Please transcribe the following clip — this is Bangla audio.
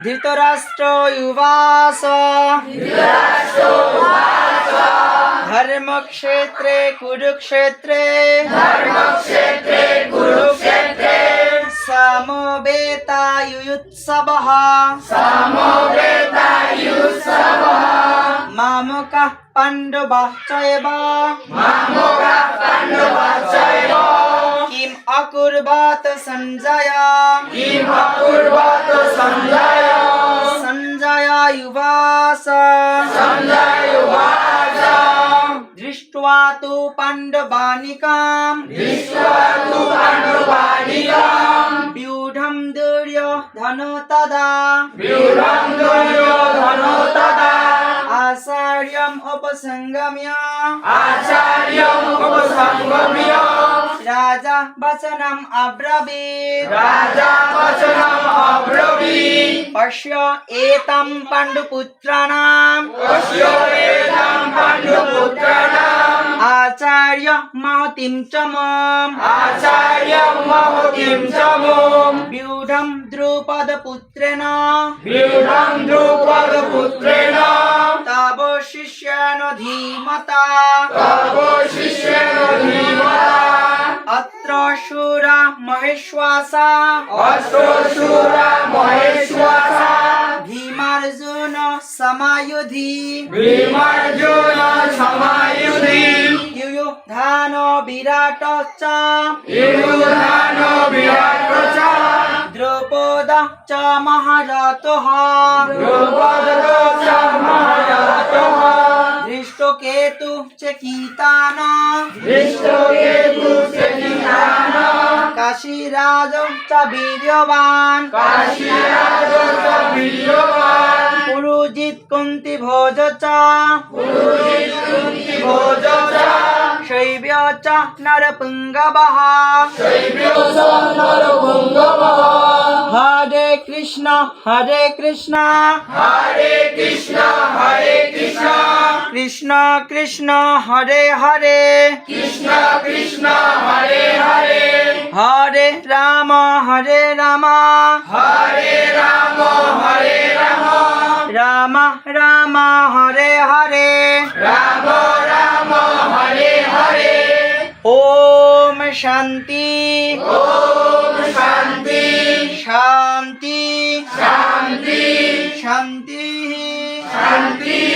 ধৃতরাষ্ট্র উবাস ধর্মক্ষেত্রে কুরুক্ষেত্রে। ধর্মক্ষেত্রে কুরুক্ষেত্রে সমবেতায়ুৎসবঃ। সমবেতায়ুৎসবঃ মামকাঃ পাণ্ডবাশ্চৈব মামকাঃ अकुर्वात सञ्जय किम् अकुर्वात सञ्जय सञ्जय युवास। सञ्जय युवास। दृष्ट्वा तु पाण्डवानिकाम्। व्यूढं दुर्योधन तदा। व्यूढं दुर्योधन तदा। आचार्यम् उपसङ्गम्य आचार्यम् उपसङ्गम्य वचनम् अब्रवीत् राजा वचनम् अब्रवीत् पश्य एतं पाण्डुपुत्राणाम् पश्य एतं पाण्डुपुत्राणाम् आचार्य महतिं च माम् आचार्य महतिं च माम् व्यूढं द्रुपदपुत्रेण व्यूढं द्रुपदपुत्रेण तव शिष्येन धीमता तव शिष्येन धीमता অস্ত্রসুর মহেশ্বাসা। অস্ত্রসুর মহেশ্বাসা। ভীমার্জুন সমায়ুধি। ভীমার্জুন সমায়ুধি। ইয়ুধান বিরাট চ ইয়ুধান বিরাট দ্রৌপদ চ মহারত দৃষ্টকেতু চ দৃষ্টকেতু काशीराज च वीर्यवान् च नरपुङ्गवः शैव्य च नरपुङ्गवः हरे कृष्ण हरे कृष्ण हरे कृष्ण हरे कृष्ण कृष्ण कृष्ण हरे हरे कृष्ण कृष्ण हरे हरे हरे राम हरे राम हरे राम हरे राम राम राम हरे हरे राम राम हरे हरे ওম শান্তি। ওম শান্তি। শান্তি। শান্তি। শান্তি। শান্তি।